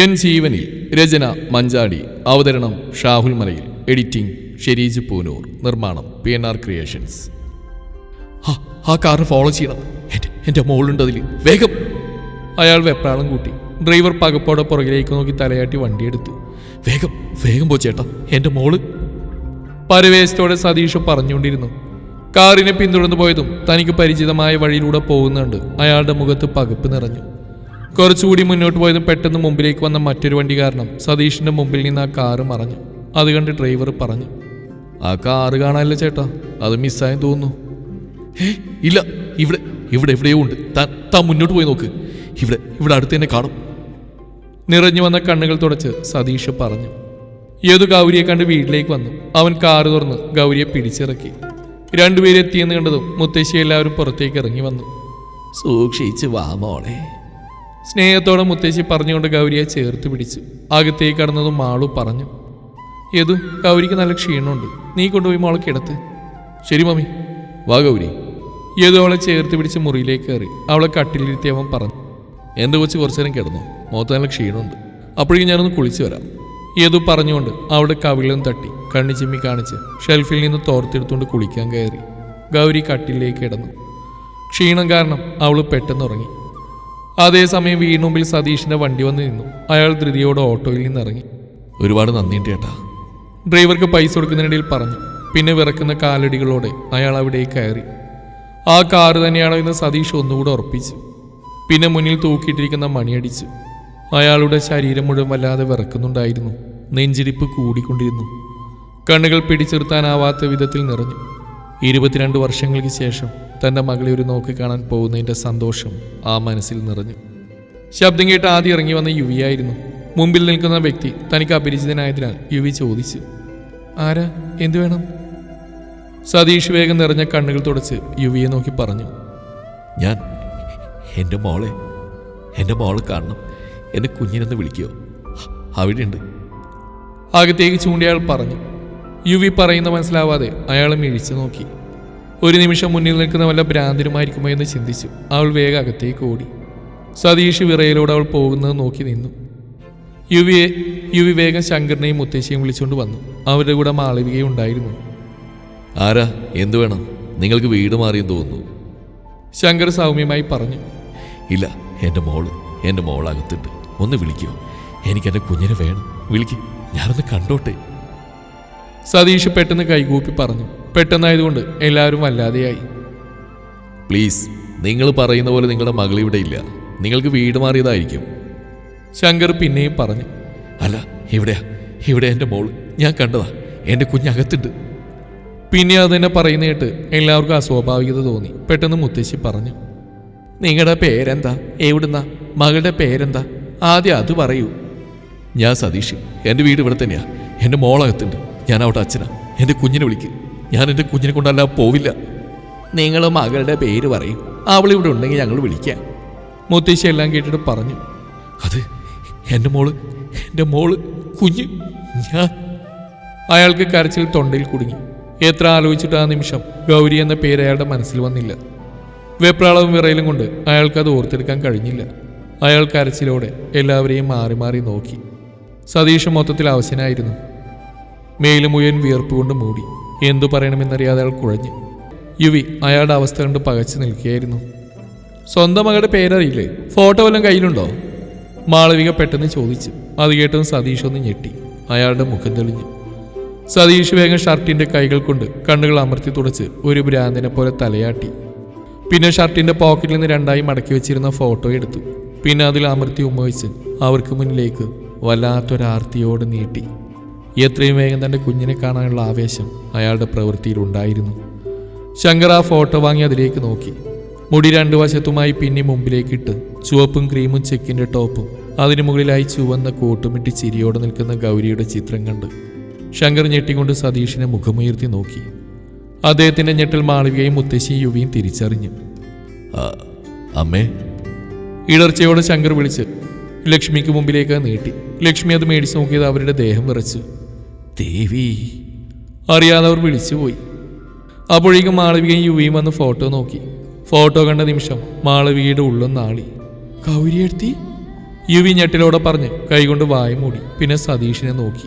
N ജീവനിൽ രചന മഞ്ചാടി അവതരണം ഷാഹുൽ മലയിൽ എഡിറ്റിംഗ് ഷെരീജ് പൂനൂർ നിർമ്മാണം പി എൻ ആർ ക്രിയേഷൻസ്. ആ, കാർ ഫോളോ ചെയ്യണം. എന്റെ മോളുണ്ട് അതിൽ വേഗം. അയാൾ വെപ്രാളം കൂട്ടി ഡ്രൈവർ പകപ്പോടെ പുറകിലേക്ക് നോക്കി തലയാട്ടി വണ്ടിയെടുത്തു വേഗം വേഗം പോ ചേട്ടാ എന്റെ മോൾ. പരവേശത്തോടെ സതീഷ് പറഞ്ഞുകൊണ്ടിരുന്നു. കാറിനെ പിന്തുടർന്നു പോയതും തനിക്ക് പരിചിതമായ വഴിയിലൂടെ പോകുന്നുണ്ട്. അയാളുടെ മുഖത്ത് പകപ്പ് നിറഞ്ഞു. കുറച്ചുകൂടി മുന്നോട്ട് പോയതും പെട്ടെന്ന് മുമ്പിലേക്ക് വന്ന മറ്റൊരു വണ്ടി കാരണം സതീഷിന്റെ മുമ്പിൽ നിന്ന് ആ കാറ് മറഞ്ഞു. അത് കണ്ട് ഡ്രൈവർ പറഞ്ഞു ആ കാറ് കാണാനല്ല ചേട്ടാ അത് മിസ്സായെന്ന് തോന്നുന്നു. ഏ ഇല്ല ഇവിടെ ഇവിടെ എവിടെയോ ഉണ്ട്. താൻ മുന്നോട്ട് പോയി നോക്ക്. ഇവിടെ ഇവിടെ അടുത്ത് തന്നെ കാണും. നിറഞ്ഞു വന്ന കണ്ണുകൾ തുടച്ച് സതീഷ് പറഞ്ഞു ഏതു ഗൗരിയെ കണ്ട് വീട്ടിലേക്ക് വന്നു. അവൻ കാറ് തുറന്ന് ഗൗരിയെ പിടിച്ചിറക്കി. രണ്ടുപേരെത്തിയെന്ന് കണ്ടതും മുത്തശ്ശി എല്ലാവരും പുറത്തേക്ക് ഇറങ്ങി വന്നു. സൂക്ഷിച്ച് വാ മോളെ. സ്നേഹത്തോടെ മുത്തശ്ശി പറഞ്ഞുകൊണ്ട് ഗൗരിയെ ചേർത്ത് പിടിച്ചു അകത്തേക്ക് കടന്നതും മാളു പറഞ്ഞു ഏതു? ഗൗരിക്ക് നല്ല ക്ഷീണമുണ്ട്. നീ കൊണ്ടുപോയി മോളെ കിടത്ത്. ശരി മമ്മി. വാ ഗൗരി. ഏതു അവളെ ചേർത്ത് പിടിച്ച് മുറിയിലേക്ക് കയറി അവളെ കട്ടിലിരുത്തി അവൻ പറഞ്ഞു എന്റെ കൊച്ച് കുറച്ചു നേരം കിടന്നു? മുഖത്ത് നല്ല ക്ഷീണമുണ്ട്. അപ്പോഴേക്കും ഞാനൊന്ന് കുളിച്ചു വരാം. ഏതു പറഞ്ഞുകൊണ്ട് അവളുടെ കവിളിലും തട്ടി കണ്ണി ചിമ്മി കാണിച്ച് ഷെൽഫിൽ നിന്ന് തോർത്തെടുത്തുകൊണ്ട് കുളിക്കാൻ കയറി ഗൗരി കട്ടിലേക്ക് കിടന്നു. ക്ഷീണം കാരണം അവൾ പെട്ടെന്ന് ഉറങ്ങി അതേസമയം വീടിന് മുമ്പിൽ സതീഷിന്റെ വണ്ടി വന്ന് നിന്നു. അയാൾ ധൃതിയോടെ ഓട്ടോയിൽ നിന്ന് ഇറങ്ങി. ഒരുപാട് നന്ദിയുണ്ട് ചേട്ടാ. ഡ്രൈവർക്ക് പൈസ കൊടുക്കുന്നതിനിടയിൽ പറഞ്ഞു. പിന്നെ വിറക്കുന്ന കാലടികളോടെ അയാൾ അവിടെ കയറി. ആ കാറ് തന്നെയാണോ എന്ന് സതീഷ് ഒന്നുകൂടെ ഉറപ്പിച്ചു. പിന്നെ മുന്നിൽ തൂക്കിയിട്ടിരിക്കുന്ന മണിയടിച്ചു. അയാളുടെ ശരീരം മുഴുവൻ വല്ലാതെ വിറക്കുന്നുണ്ടായിരുന്നു. നെഞ്ചിരിപ്പ് കൂടിക്കൊണ്ടിരുന്നു. കണ്ണുകൾ പിടിച്ചിർത്താനാവാത്ത വിധത്തിൽ നിറഞ്ഞു. ഇരുപത്തിരണ്ട് വർഷങ്ങൾക്ക് ശേഷം തന്റെ മകളെ ഒരു നോക്ക് കാണാൻ പോകുന്നതിന്റെ സന്തോഷം ആ മനസ്സിൽ നിറഞ്ഞു. ശബ്ദം കേട്ട് ആദ്യം ഇറങ്ങി വന്ന യുവിയായിരുന്നു മുമ്പിൽ നിൽക്കുന്ന വ്യക്തി തനിക്ക് അപരിചിതനായതിനാൽ യുവി ചോദിച്ചു ആരാ? എന്തു വേണം? സതീഷ് വേഗം നിറഞ്ഞ കണ്ണുകൾ തുടച്ച് യുവിയെ നോക്കി പറഞ്ഞു ഞാൻ എന്റെ മോളെ എന്റെ മോളെ കാണണം. എന്റെ കുഞ്ഞിനെന്ന് വിളിക്കുമോ അവിടെയുണ്ട്. അകത്തേക്ക് ചൂണ്ടിയാൽ പറഞ്ഞു യുവി പറയുന്ന മനസ്സിലാവാതെ അയാൾ മിഴിച്ചു നോക്കി. ഒരു നിമിഷം മുന്നിൽ നിൽക്കുന്ന വല്ല ഭ്രാന്തരുമായിരിക്കുമോ എന്ന് ചിന്തിച്ചു. അവൾ വേഗം അകത്തേക്ക് ഓടി. സതീഷ് വിറയിലൂടെ അവൾ പോകുന്നത് നോക്കി നിന്നു. യുവിയെ യുവി വേഗം ശങ്കറിനെയും മുത്തശ്ശിയും വിളിച്ചുകൊണ്ട് വന്നു. അവരുടെ കൂടെ മാളവികയും ഉണ്ടായിരുന്നു. ആരാ? എന്തു വേണം? നിങ്ങൾക്ക് വീട് മാറിയെന്ന് തോന്നുന്നു. ശങ്കർ സൗമ്യമായി പറഞ്ഞു. ഇല്ല എന്റെ മോൾ എന്റെ മോളകത്തുണ്ട്. ഒന്ന് വിളിക്കൂ. എനിക്ക് എന്റെ കുഞ്ഞിനെ വേണം. വിളിക്ക്. ഞാനൊന്ന് കണ്ടോട്ടെ. സതീഷ് പെട്ടെന്ന് കൈകൂപ്പി പറഞ്ഞു. പെട്ടെന്നായതുകൊണ്ട് എല്ലാവരും വല്ലാതെയായി. പ്ലീസ് നിങ്ങൾ പറയുന്ന പോലെ നിങ്ങളുടെ മകൾ ഇവിടെ ഇല്ല. നിങ്ങൾക്ക് വീട് മാറിയതായിരിക്കും. ശങ്കർ പിന്നെയും പറഞ്ഞു. അല്ല ഇവിടെയാ. ഇവിടെ എന്റെ മോൾ. ഞാൻ കണ്ടതാ. എന്റെ കുഞ്ഞകത്തുണ്ട്. പിന്നെ അത് തന്നെ പറയുന്ന കേട്ട് എല്ലാവർക്കും അസ്വാഭാവികത തോന്നി. പെട്ടെന്ന് മുത്തശ്ശി പറഞ്ഞു. നിങ്ങളുടെ പേരെന്താ? എവിടുന്നാ? മകളുടെ പേരെന്താ? ആദ്യം അത് പറയൂ. ഞാൻ സതീഷ്. എന്റെ വീട് ഇവിടെ തന്നെയാ. എന്റെ മോളകത്തുണ്ട്. ഞാൻ അവിടെ അച്ഛനാ. എന്റെ കുഞ്ഞിനെ വിളിക്ക്. ഞാൻ എന്റെ കുഞ്ഞിനെ കൊണ്ടല്ല പോവില്ല. നിങ്ങൾ മകളുടെ പേര് പറയും. അവളിവിടെ ഉണ്ടെങ്കിൽ ഞങ്ങൾ വിളിക്കാം. മുത്തശ്ശി എല്ലാം കേട്ടിട്ട് പറഞ്ഞു. അത് എന്റെ മോൾ എന്റെ മോൾ കുഞ്ഞ് ഞാൻ. അയാൾക്ക് കരച്ചിൽ തൊണ്ടയിൽ കുടുങ്ങി. എത്ര ആലോചിച്ചിട്ട് ആ നിമിഷം ഗൗരി എന്ന പേര് അയാളുടെ മനസ്സിൽ വന്നില്ല. വെപ്രാളവും വിറയിലും കൊണ്ട് അയാൾക്ക് അത് ഓർത്തെടുക്കാൻ കഴിഞ്ഞില്ല. അയാൾ കരച്ചിലോടെ എല്ലാവരെയും മാറി മാറി നോക്കി. സതീഷ് മൊത്തത്തിൽ അവശനായിരുന്നു. മേലും മുഴുവൻ വിയർപ്പ് കൊണ്ട് മൂടി. എന്തു പറയണമെന്നറിയാതെ അയാൾ കുഴഞ്ഞു. യുവി അയാളുടെ അവസ്ഥ കണ്ട് പകച്ചു നിൽക്കുകയായിരുന്നു. സ്വന്തം മകളുടെ പേരറിയില്ലേ? ഫോട്ടോ വല്ലതും കയ്യിലുണ്ടോ? മാളവിക പെട്ടെന്ന് ചോദിച്ചു. അത് കേട്ടതും സതീഷ് ഒന്ന് ഞെട്ടി. അയാളുടെ മുഖം തെളിഞ്ഞു. സതീഷ് വേഗം ഷർട്ടിന്റെ കൈകൾ കൊണ്ട് കണ്ണുകൾ അമർത്തി തുടച്ച് ഒരു ഭ്രാന്തിനെ പോലെ തലയാട്ടി. പിന്നെ ഷർട്ടിന്റെ പോക്കറ്റിൽ നിന്ന് രണ്ടായി മടക്കി വെച്ചിരുന്ന ഫോട്ടോ എടുത്തു. പിന്നെ അതിൽ അമർത്തി ഉമ്മ വെച്ച് അവർക്ക് മുന്നിലേക്ക് വല്ലാത്തൊരാർത്തിയോട് നീട്ടി. എത്രയും വേഗം തന്റെ കുഞ്ഞിനെ കാണാനുള്ള ആവേശം അയാളുടെ പ്രവൃത്തിയിൽ ഉണ്ടായിരുന്നു. ശങ്കർ ആ ഫോട്ടോ വാങ്ങി അതിലേക്ക് നോക്കി. മുടി രണ്ടു വശത്തുമായി പിന്നെ മുമ്പിലേക്കിട്ട് ചുവപ്പും ക്രീമും ചെക്കിന്റെ ടോപ്പും അതിനു മുകളിലായി ചുവന്ന കോട്ടുമിട്ടി ചിരിയോടെ നിൽക്കുന്ന ഗൗരിയുടെ ചിത്രം കണ്ട് ശങ്കർ ഞെട്ടിക്കൊണ്ട് സതീഷിനെ മുഖമുയർത്തി നോക്കി. അദ്ദേഹത്തിന്റെ ഞെട്ടൽ മാളവികയും മുത്തശ്ശിയും യുവിയും തിരിച്ചറിഞ്ഞു. അമ്മേ. ഇടർച്ചയോടെ ശങ്കർ വിളിച്ച് ലക്ഷ്മിക്ക് മുമ്പിലേക്ക് നീട്ടി. ലക്ഷ്മി അത് മേടിച്ചു നോക്കിയത് അവരുടെ ദേഹം വിറച്ചു. ദേവി. അറിയാതെ അവർ വിളിച്ചുപോയി. അപ്പോഴേക്കും മാളവികയും യുവിയും വന്ന് ഫോട്ടോ നോക്കി. ഫോട്ടോ കണ്ട നിമിഷം മാളവികയുടെ ഉള്ളും നാളി. ഗൗരിയെടുത്തി യുവി ഞെട്ടിലോടെ പറഞ്ഞ് കൈകൊണ്ട് വായ മൂടി പിന്നെ സതീഷിനെ നോക്കി.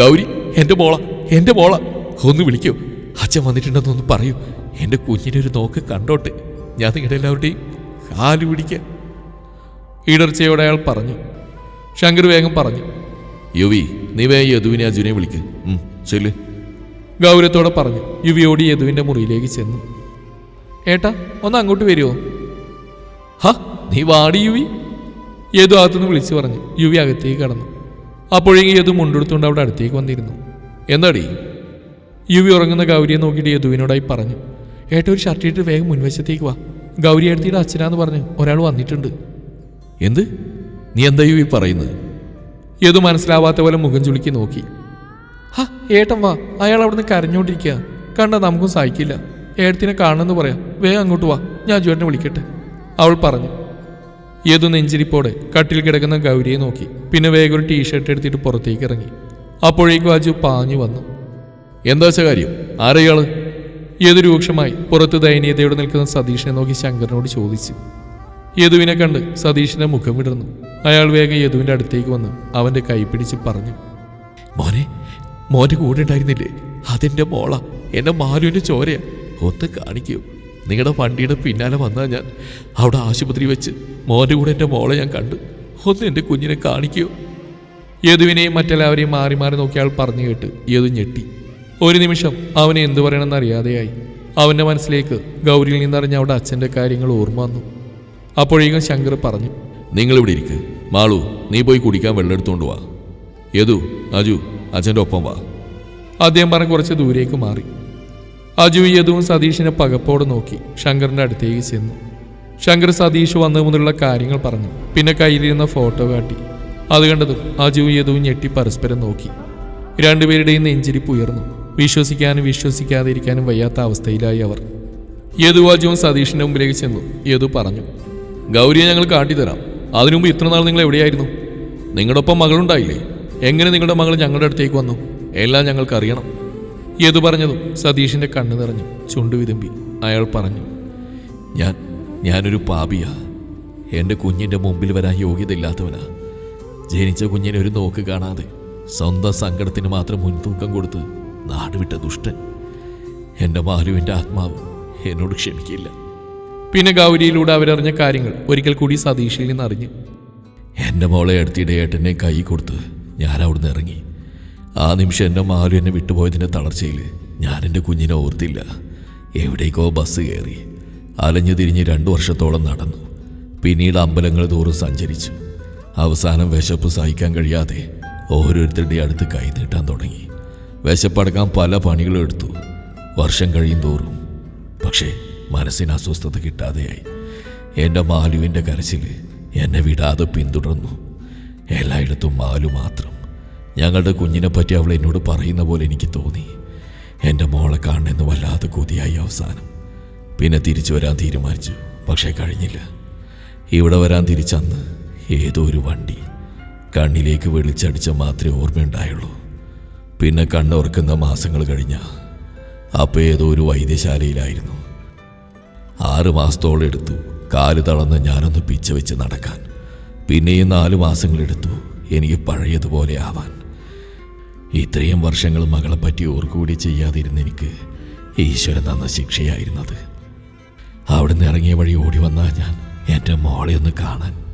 ഗൗരി എന്റെ മോള എന്റെ മോള ഒന്ന് വിളിക്കൂ. അച്ഛൻ വന്നിട്ടുണ്ടെന്നൊന്ന് പറയൂ. എന്റെ കുഞ്ഞിനെ ഒരു നോക്ക് കണ്ടോട്ടെ. ഞാൻ നിങ്ങളുടെ എല്ലാവരുടെയും കാൽ പിടിക്കാം. ഇടർച്ചയോടെ അയാൾ പറഞ്ഞു. ശങ്കർ വേഗം പറഞ്ഞു. യുവി നീ വേ യദുവിനെ അജുനെ വിളിക്ക്. ചെല്ല് ഗൗരവത്തോടെ പറഞ്ഞു. യുവിയോട് യദുവിന്റെ യദുവിന്റെ മുറിയിലേക്ക് ചെന്നു. ഏട്ടാ ഒന്ന് അങ്ങോട്ട് വരുമോ ഹ നീ വാടി യുവി. യദു അകത്തുനിന്ന് വിളിച്ചു പറഞ്ഞു. യുവി അകത്തേക്ക് കടന്നു. അപ്പോഴേക്കും യദു മുണ്ടെടുത്തുകൊണ്ട് അവിടെ അടുത്തേക്ക് വന്നിരുന്നു. എന്താടി? യുവി ഉറങ്ങുന്ന ഗൗരിയെ നോക്കിയിട്ട് യദുവിനോടായി പറഞ്ഞു. ഏട്ട ഒരു ഷർട്ട് ഇട്ട് വേഗം മുൻവശത്തേക്ക് വാ. ഗൗരി എടുത്തിട്ട് അച്ഛനാന്ന് പറഞ്ഞു ഒരാൾ വന്നിട്ടുണ്ട്. എന്ത്? നീ എന്താ യുവി പറയുന്നത്? യദു മനസ്സിലാവാത്ത പോലെ മുഖം ചുളുക്കി നോക്കി. ഹാ ഏട്ടൻ വാ. അയാൾ അവിടുന്ന് കരഞ്ഞോണ്ടിരിക്കുക കണ്ട നമുക്കും സഹിക്കില്ല. ഏട്ടത്തിനെ കാണണമെന്ന് പറയാം. വേഗം അങ്ങോട്ട് വാ. ഞാൻ ജുവേട്ടനെ വിളിക്കട്ടെ. അവൾ പറഞ്ഞു. ഏതു നെഞ്ചിരിപ്പോടെ കട്ടിൽ കിടക്കുന്ന ഗൗരിയെ നോക്കി. പിന്നെ വേഗം ഒരു ടീഷർട്ട് എടുത്തിട്ട് പുറത്തേക്ക് ഇറങ്ങി. അപ്പോഴേക്കും അജു പാഞ്ഞു വന്നു. എന്താ വെച്ച കാര്യം ആരയാൾ ഏതു രൂക്ഷമായി പുറത്ത് ദയനീയതയോടെ നിൽക്കുന്ന സതീഷിനെ നോക്കി ശങ്കറിനോട് ചോദിച്ചു. യദുവിനെ കണ്ട് സതീഷിന്റെ മുഖം വിടർന്നു. അയാൾ വേഗം യദുവിന്റെ അടുത്തേക്ക് വന്ന് അവന്റെ കൈ പിടിച്ച് പറഞ്ഞു മോനെ മോന്റെ കൂടെ ഉണ്ടായിരുന്നില്ലേ? അതെന്റെ മോള. എന്റെ മാലുവിന്റെ ചോരയാ. ഒന്ന് കാണിക്കൂ. നിങ്ങളുടെ വണ്ടിയുടെ പിന്നാലെ വന്നാൽ ഞാൻ അവിടെ ആശുപത്രി വെച്ച് മോന്റെ കൂടെ എന്റെ മോളെ ഞാൻ കണ്ടു. ഒന്ന് എന്റെ കുഞ്ഞിനെ കാണിക്കൂ. യദുവിനെയും മറ്റെല്ലാവരെയും മാറി മാറി നോക്കി അയാൾ പറഞ്ഞു കേട്ട് യദു ഞെട്ടി. ഒരു നിമിഷം അവനെ എന്തു പറയണമെന്ന് അറിയാതെയായി. അവന്റെ മനസ്സിലേക്ക് ഗൗരിയിൽ നിന്നറിഞ്ഞ അവിടെ അച്ഛന്റെ കാര്യങ്ങൾ ഓർമ്മ വന്നു. അപ്പോഴേക്കും ശങ്കർ പറഞ്ഞു നിങ്ങൾ ഇവിടെ ഇരിക്ക്. മാളു നീ പോയി കുടിക്കാൻ വെള്ളം എടുത്തുകൊണ്ട് വാ. യദു അജു അച്ഛന്റെ ഒപ്പം വാ. അദ്ദേഹം പറഞ്ഞ് കുറച്ച് ദൂരേക്ക് മാറി. അജു യദുവും സതീഷിനെ പകപ്പോടെ നോക്കി ശങ്കറിന്റെ അടുത്തേക്ക് ചെന്നു. ശങ്കർ സതീഷ് വന്നു മുതലുള്ള കാര്യങ്ങൾ പറഞ്ഞു. പിന്നെ കയ്യിലിരുന്ന ഫോട്ടോ കാട്ടി. അത് കണ്ടതും അജു യദുവും ഞെട്ടി പരസ്പരം നോക്കി. രണ്ടുപേരുടെയും നെഞ്ചിരിപ്പ് ഉയർന്നു. വിശ്വസിക്കാനും വിശ്വസിക്കാതിരിക്കാനും വയ്യാത്ത അവസ്ഥയിലായി അവർ. യദു അജുവും സതീഷിന്റെ മുമ്പിലേക്ക് ചെന്നു. യദു പറഞ്ഞു ഗൗരിയെ ഞങ്ങൾ കാട്ടിത്തരാം. അതിനു മുമ്പ് ഇത്ര നാൾ നിങ്ങൾ എവിടെയായിരുന്നു? നിങ്ങളുടെ ഒപ്പം മകളുണ്ടായില്ലേ? എങ്ങനെ നിങ്ങളുടെ മകൾ ഞങ്ങളുടെ അടുത്തേക്ക് വന്നു? എല്ലാം ഞങ്ങൾക്ക് അറിയണം. ഏതു പറഞ്ഞതും സതീഷിന്റെ കണ്ണു നിറഞ്ഞു ചുണ്ടു വിതുമ്പി അയാൾ പറഞ്ഞു ഞാൻ ഞാനൊരു പാപിയാ. എന്റെ കുഞ്ഞിന്റെ മുമ്പിൽ വരാൻ യോഗ്യതയില്ലാത്തവനാ. ജനിച്ച കുഞ്ഞിനെ ഒരു നോക്ക് കാണാതെ സ്വന്തം സങ്കടത്തിന് മാത്രം മുൻതൂക്കം കൊടുത്ത് നാടുവിട്ട ദുഷ്ടൻ. എന്റെ മാലുവിന്റെ ആത്മാവ് എന്നോട് ക്ഷമിക്കില്ല. പിന്നെ ഗൗരിയിലൂടെ അവരറിഞ്ഞ കാര്യങ്ങൾ ഒരിക്കൽ കൂടി സതീഷിൽ നിന്ന് അറിഞ്ഞു. എന്റെ മോളെ അടുത്തിടെ ഏട്ടനെ കൈ കൊടുത്ത് ഞാൻ അവിടുന്ന് ഇറങ്ങി. ആ നിമിഷം എന്റെ മാലു എന്നെ വിട്ടുപോയതിന്റെ തളർച്ചയിൽ ഞാൻ എന്റെ കുഞ്ഞിനെ ഓർത്തില്ല. എവിടേക്കോ ബസ് കയറി. അലഞ്ഞു തിരിഞ്ഞ് രണ്ടു വർഷത്തോളം നടന്നു. പിന്നീട് അമ്പലങ്ങൾ തോറും സഞ്ചരിച്ചു. അവസാനം വിശപ്പ് സഹിക്കാൻ കഴിയാതെ ഓരോരുത്തരുടെ അടുത്ത് കൈ നീട്ടാൻ തുടങ്ങി. വിശപ്പടക്കാൻ പല പണികളും എടുത്തു. വർഷം കഴിയും തോറും. പക്ഷേ മനസ്സിന് അസ്വസ്ഥത കിട്ടാതെയായി. എന്റെ മാലുവിന്റെ കരച്ചിൽ എന്നെ വിടാതെ പിന്തുടർന്നു. എല്ലായിടത്തും മാലു മാത്രം. ഞങ്ങളുടെ കുഞ്ഞിനെ പറ്റി അവൾ എന്നോട് പറയുന്ന പോലെ എനിക്ക് തോന്നി. എന്റെ മോളെ കാണണമെന്ന് വല്ലാതെ കൊതിയായി അവസാനം. പിന്നെ തിരിച്ചു വരാൻ തീരുമാനിച്ചു പക്ഷേ കഴിഞ്ഞില്ല. ഇവിടെ വരാൻ തിരിച്ചന്ന് ഏതോ ഒരു വണ്ടി കണ്ണിലേക്ക് വെളിച്ചടിച്ച മാത്രമേ ഓർമ്മയുണ്ടായുള്ളൂ. പിന്നെ കണ്ണുറക്കുന്ന മാസങ്ങൾ കഴിഞ്ഞ അപ്പോൾ ഏതോ ഒരു വൈദ്യശാലയിലായിരുന്നു. ആറ് മാസത്തോളം എടുത്തു. കാൽ തളർന്ന് ഞാനൊന്ന് പിച്ച വെച്ച് നടക്കാൻ. പിന്നെയും നാല് മാസങ്ങളെടുത്തു എനിക്ക് പഴയതുപോലെ ആവാൻ. ഇത്രയും വർഷങ്ങൾ മകളെ പറ്റി ഓർക്കുകൂടി ചെയ്യാതിരുന്ന എനിക്ക് ഈശ്വരൻ തന്ന ശിക്ഷയായിരുന്നത്. അവിടുന്ന് ഇറങ്ങിയ വഴി ഓടി വന്നാൽ ഞാൻ എന്റെ മോളെ ഒന്ന് കാണാൻ.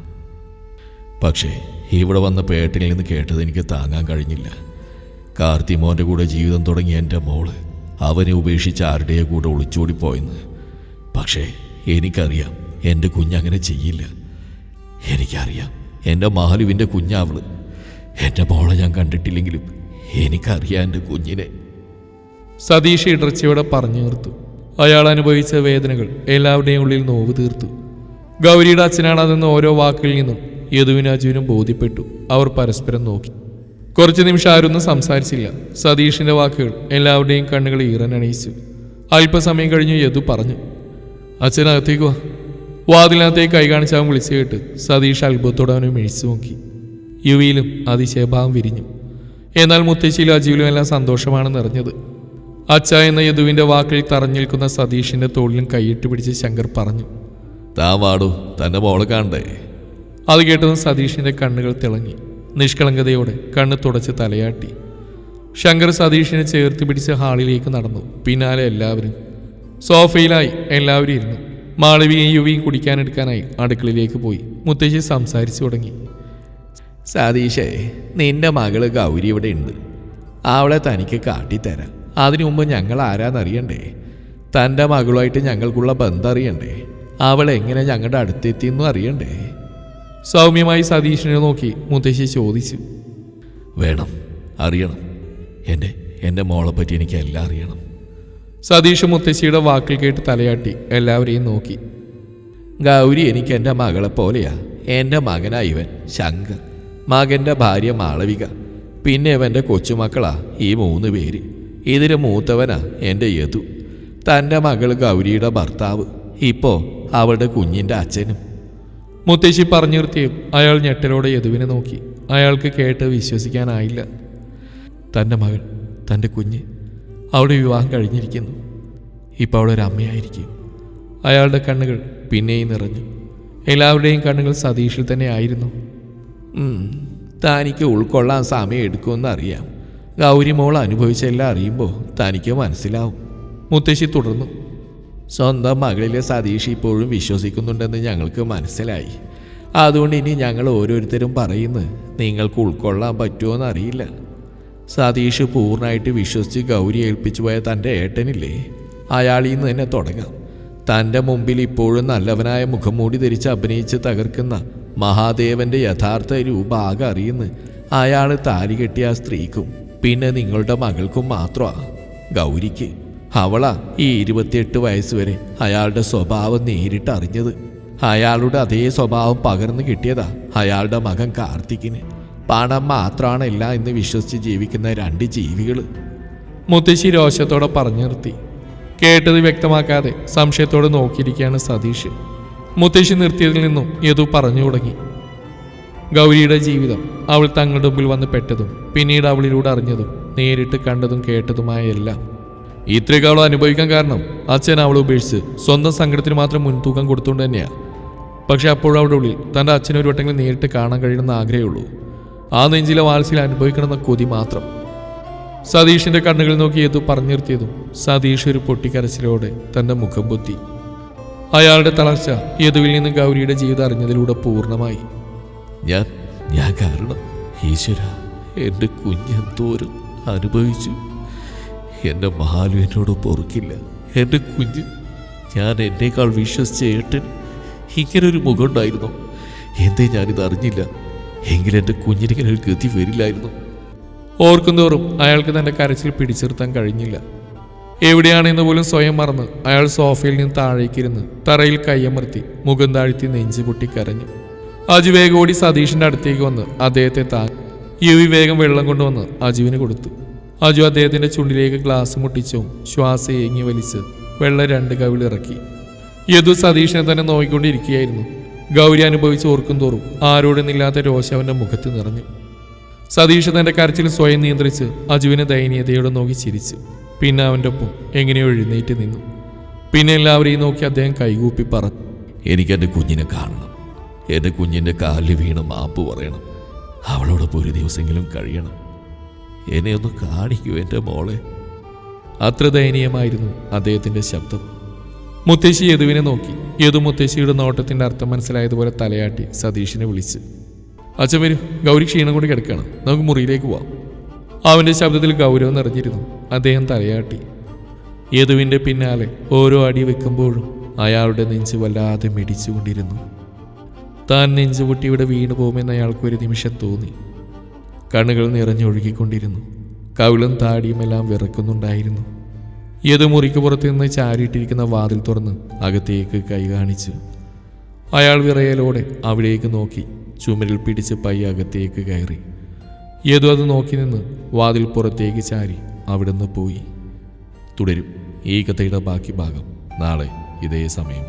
പക്ഷേ ഇവിടെ വന്ന പേട്ടിൽ നിന്ന് കേട്ടത് എനിക്ക് താങ്ങാൻ കഴിഞ്ഞില്ല. കാർത്തി മോന്റെ കൂടെ ജീവിതം തുടങ്ങിയ എന്റെ മോൾ അവനെ ഉപേക്ഷിച്ച് ആരുടെയോ കൂടെ ഒളിച്ചോടിപ്പോയെന്ന് പക്ഷേ എനിക്കറിയാം എന്റെ കുഞ്ഞങ്ങനെ ചെയ്യില്ല. എനിക്കറിയാം എന്റെ മാലുവിന്റെ കുഞ്ഞാവൾ. എന്റെ മോളെ ഞാൻ കണ്ടിട്ടില്ലെങ്കിലും എനിക്കറിയാം എന്റെ കുഞ്ഞിനെ. സതീഷ് ഇടർച്ചയോടെ പറഞ്ഞു നിർത്തു. അയാൾ അനുഭവിച്ച വേദനകൾ എല്ലാവരുടെയും ഉള്ളിൽ നോവ് തീർത്തു. ഗൗരിയുടെ അച്ഛനാണ് അതെന്ന് ഓരോ വാക്കിൽ നിന്നും യദുവിനും അജുവിനും ബോധ്യപ്പെട്ടു. അവർ പരസ്പരം നോക്കി. കുറച്ച് നിമിഷം ആരൊന്നും സംസാരിച്ചില്ല. സതീഷിന്റെ വാക്കുകൾ എല്ലാവരുടെയും കണ്ണുകൾ ഈറനണിയിച്ചു. അല്പസമയം കഴിഞ്ഞു യദു പറഞ്ഞു. അച്ഛനകത്തേക്ക് വാ. വാതിലിനകത്തേക്ക് കൈ കാണിച്ച് അവൻ വിളിച്ചു കേട്ട് സതീഷ് അത്ഭുതത്തോടെ അവനെ മെഴിച്ചു നോക്കി. യുവിയിലും അതിശയഭാവം വിരിഞ്ഞു. എന്നാൽ മുത്തശ്ശിയിലും അജീവിലും എല്ലാം സന്തോഷമാണ് നിറഞ്ഞത്. അച്ഛ എന്ന യദുവിന്റെ വാക്കിൽ തറഞ്ഞു നിൽക്കുന്ന സതീഷിന്റെ തോളിലും കൈയിട്ട് പിടിച്ച് ശങ്കർ പറഞ്ഞു താ വാടൂ തന്റെ മോളെ കാണണ്ടേ? അത് കേട്ടതും സതീഷിന്റെ കണ്ണുകൾ തിളങ്ങി. നിഷ്കളങ്കതയോടെ കണ്ണ് തുടച്ച് തലയാട്ടി. ശങ്കർ സതീഷിനെ ചേർത്ത് പിടിച്ച് ഹാളിലേക്ക് നടന്നു. പിന്നാലെ എല്ലാവരും സോഫയിലായി എല്ലാവരും ഇരുന്നു. മാളവിയും യുവിയും കുടിക്കാനെടുക്കാനായി അടുക്കളയിലേക്ക് പോയി. മുത്തശ്ശി സംസാരിച്ചു തുടങ്ങി. സതീഷേ നിന്റെ മകൾ ഗൗരി ഇവിടെ ഉണ്ട്. അവളെ തനിക്ക് കാട്ടിത്തരാം. അതിനു മുമ്പ് ഞങ്ങൾ ആരാന്നറിയണ്ടേ? തന്റെ മകളുമായിട്ട് ഞങ്ങൾക്കുള്ള ബന്ധം അറിയണ്ടേ അവൾ എങ്ങനെ ഞങ്ങളുടെ അടുത്തെത്തിയെന്നും അറിയണ്ടേ? സൗമ്യമായി സതീഷിനെ നോക്കി മുത്തശ്ശി ചോദിച്ചു. വേണം അറിയണം. എന്റെ എന്റെ മോളെ പറ്റി എനിക്ക് എല്ലാം അറിയണം. സതീഷ് മുത്തശ്ശിയുടെ വാക്കിൽ കേട്ട് തലയാട്ടി. എല്ലാവരെയും നോക്കി. ഗൗരി എനിക്ക് എന്റെ മകളെ പോലെയാ. എന്റെ മകനാ ഇവൻ ശങ്കർ മകന്റെ ഭാര്യ മാളവിക. പിന്നെ ഇവന്റെ കൊച്ചുമക്കളാ ഈ മൂന്ന് പേര്. ഇതിന് മൂത്തവനാ എന്റെ യതു തന്റെ മകൾ ഗൗരിയുടെ ഭർത്താവ്. ഇപ്പോൾ അവളുടെ കുഞ്ഞിന്റെ അച്ഛനും. മുത്തശ്ശി പറഞ്ഞു നിർത്തിയും അയാൾ ഞെട്ടലോടെ യദുവിനെ നോക്കി. അയാൾക്ക് കേട്ട് വിശ്വസിക്കാനായില്ല. തന്റെ മകൾ തന്റെ കുഞ്ഞ്. അവിടെ വിവാഹം കഴിഞ്ഞിരിക്കുന്നു. ഇപ്പോൾ അവിടെ ഒരു അമ്മയായിരിക്കും. അയാളുടെ കണ്ണുകൾ പിന്നെയും നിറഞ്ഞു. എല്ലാവരുടെയും കണ്ണുകൾ സതീഷിൽ തന്നെ ആയിരുന്നു. തനിക്ക് ഉൾക്കൊള്ളാൻ സമയം എടുക്കുമെന്ന് അറിയാം. ഗൗരി മോൾ അനുഭവിച്ചെല്ലാം അറിയുമ്പോൾ തനിക്ക് മനസ്സിലാവും. മുത്തശ്ശി തുടർന്നു. സ്വന്തം മകളിലെ സതീഷ് ഇപ്പോഴും വിശ്വസിക്കുന്നുണ്ടെന്ന് ഞങ്ങൾക്ക് മനസ്സിലായി. അതുകൊണ്ട് ഇനി ഞങ്ങൾ ഓരോരുത്തരും പറയുന്നത് നിങ്ങൾക്ക് ഉൾക്കൊള്ളാൻ പറ്റുമോ അറിയില്ല സതീഷ് പൂർണമായിട്ട് വിശ്വസിച്ച് ഗൗരി ഏൽപ്പിച്ചു പോയ തന്റെ ഏട്ടനില്ലേ? അയാളിൽ നിന്ന് തന്നെ തുടങ്ങാം. തന്റെ മുമ്പിൽ ഇപ്പോഴും നല്ലവനായ മുഖംമൂടി ധരിച്ച് അഭിനയിച്ച് തകർക്കുന്ന മഹാദേവന്റെ യഥാർത്ഥ രൂപ ആകെ അറിയുന്നു അയാൾ താലി കെട്ടിയ ആ സ്ത്രീക്കും പിന്നെ നിങ്ങളുടെ മകൾക്കും മാത്രമാ ഗൗരിക്ക്. അവളാ ഈ ഇരുപത്തിയെട്ട് വയസ്സ് വരെ അയാളുടെ സ്വഭാവം നേരിട്ട് അറിഞ്ഞത് അയാളുടെ അതേ സ്വഭാവം പകർന്നു കിട്ടിയതാ അയാളുടെ മകൻ കാർത്തിക്കിന്. പണം മാത്രമാണ് എല്ലാം എന്ന് വിശ്വസിച്ച് ജീവിക്കുന്ന രണ്ട് ജീവികൾ മുത്തശ്ശി രോഷത്തോടെ പറഞ്ഞു നിർത്തി. കേട്ടത് വ്യക്തമാക്കാതെ സംശയത്തോടെ നോക്കിയിരിക്കുകയാണ് സതീഷ്. മുത്തശ്ശി നിർത്തിയതിൽ നിന്നും യദു പറഞ്ഞു തുടങ്ങി. ഗൗരിയുടെ ജീവിതം അവൾ തങ്ങളുടെ മുമ്പിൽ വന്ന് പെട്ടതും പിന്നീട് അവളിലൂടെ അറിഞ്ഞതും നേരിട്ട് കണ്ടതും കേട്ടതുമായ എല്ലാം. ഇത്രയൊക്കെ അനുഭവിക്കാൻ കാരണം അച്ഛൻ അവളെ ഉപേക്ഷിച്ച് സ്വന്തം സങ്കടത്തിന് മാത്രം മുൻതൂക്കം കൊടുത്തുകൊണ്ട് തന്നെയാണ് പക്ഷെ അപ്പോഴും അവളുടെ ഉള്ളിൽ തന്റെ അച്ഛനെ ഒരു വട്ടങ്ങളിൽ നേരിട്ട് കാണാൻ കഴിയണമെന്ന് ആഗ്രഹമുള്ളൂ ആ നെഞ്ചിലെ വാത്സല്യം അനുഭവിക്കണമെന്ന കൊതി മാത്രം. സതീഷിന്റെ കണ്ണുകൾ നോക്കി ഏതു പറഞ്ഞു നിർത്തിയതും സതീഷ് ഒരു പൊട്ടിക്കരച്ചിലോടെ തന്റെ മുഖം പൊത്തി. അയാളുടെ തളർച്ച യദുവിൽ നിന്ന് ഗൗരിയുടെ ജീവിതം അറിഞ്ഞതിലൂടെ പൂർണമായി. ഞാൻ ഞാൻ കാരണം ഈശ്വര എന്റെ കുഞ്ഞെന്തോരം അനുഭവിച്ചു. എന്റെ മഹാലു എന്നോട് പൊറുക്കില്ല. എന്റെ കുഞ്ഞ് ഞാൻ എന്നേക്കാൾ വിശ്വസിച്ച ഏട്ടൻ ഇങ്ങനൊരു മുഖം ഉണ്ടായിരുന്നു? എന്തേ ഞാനിത് അറിഞ്ഞില്ല എങ്കിലും എന്റെ കുഞ്ഞിനിങ്ങനെ ഒരു ഗതി വരില്ലായിരുന്നു. ഓർക്കുന്തോറും അയാൾക്ക് തന്റെ കരച്ചിൽ പിടിച്ചിർത്താൻ കഴിഞ്ഞില്ല. എവിടെയാണെന്ന് പോലും സ്വയം മറന്ന് അയാൾ സോഫയിൽ നിന്ന് താഴേക്കിരുന്ന് തറയിൽ കയ്യമർത്തി മുഖം താഴ്ത്തി നെഞ്ചു പൊട്ടി കരഞ്ഞു. അജു വേഗം ഓടി സതീഷിന്റെ അടുത്തേക്ക് വന്ന് അദ്ദേഹത്തെ താങ്ങി യുവി വേഗം വെള്ളം കൊണ്ടുവന്ന് അജുവിന് കൊടുത്തു. അജു അദ്ദേഹത്തിന്റെ ചുണ്ടിലേക്ക് ഗ്ലാസ് മുട്ടിച്ചും ശ്വാസം ഏങ്ങി വലിച്ച് വെള്ളം രണ്ട് കവിളിറക്കി. യദു സതീഷിനെ തന്നെ നോക്കിക്കൊണ്ടിരിക്കുകയായിരുന്നു. ഗൗരി അനുഭവിച്ച് ഓർക്കും തോറും ആരോടെന്നില്ലാത്ത രോഷം അവന്റെ മുഖത്ത് നിറഞ്ഞു. സതീഷ് തന്റെ കരച്ചിൽ സ്വയം നിയന്ത്രിച്ച് അജുവിനെ ദയനീയതയോടെ നോക്കി ചിരിച്ചു. പിന്നെ അവന്റെ ഒപ്പം എങ്ങനെയോ എഴുന്നേറ്റ് നിന്നു. പിന്നെ എല്ലാവരെയും നോക്കി അദ്ദേഹം കൈകൂപ്പി പറഞ്ഞു എനിക്ക് കുഞ്ഞിനെ കാണണം. എന്റെ കുഞ്ഞിന്റെ കാലിൽ വീണ് മാപ്പ് പറയണം. അവളോടൊപ്പം ഒരു ദിവസമെങ്കിലും കഴിയണം. എന്നെ ഒന്ന് കാണിക്കൂ എന്റെ മോളെ. അത്ര ദയനീയമായിരുന്നു അദ്ദേഹത്തിന്റെ ശബ്ദം. മുത്തശ്ശി യദുവിനെ നോക്കി. യദു മുത്തശ്ശിയുടെ നോട്ടത്തിന്റെ അർത്ഥം മനസ്സിലായതുപോലെ തലയാട്ടി സതീഷിനെ വിളിച്ച്. അച്ഛൻ വരും ഗൗരി ക്ഷീണം കൊണ്ട് കിടക്കുകയാണ് നമുക്ക് മുറിയിലേക്ക് പോവാം. അവന്റെ ശബ്ദത്തിൽ ഗൗരവം നിറഞ്ഞിരുന്നു. അദ്ദേഹം തലയാട്ടി. യദുവിന്റെ പിന്നാലെ ഓരോ അടി വെക്കുമ്പോഴും അയാളുടെ നെഞ്ച് വല്ലാതെ മിടിച്ചുകൊണ്ടിരുന്നു. താൻ നെഞ്ചു പൊട്ടി ഇവിടെ വീണു പോകുമെന്ന് അയാൾക്ക് ഒരു നിമിഷം തോന്നി. കണ്ണുകൾ നിറഞ്ഞൊഴുകിക്കൊണ്ടിരുന്നു. കവിളും താടിയുമെല്ലാം വിറക്കുന്നുണ്ടായിരുന്നു. ഏത് മുറിക്ക് പുറത്ത് നിന്ന് ചാരിയിട്ടിരിക്കുന്ന വാതിൽ തുറന്ന് അകത്തേക്ക് കൈ കാണിച്ച് അയാൾ വിറയലോടെ അവിടേക്ക് നോക്കി ചുമരിൽ പിടിച്ച് പയ്യ അകത്തേക്ക് കയറി. ഏതു അത് നോക്കി നിന്ന് വാതിൽ പുറത്തേക്ക് ചാരി അവിടുന്ന് പോയി. തുടരും. ഈ കഥയുടെ ബാക്കി ഭാഗം. നാളെ ഇതേ സമയം.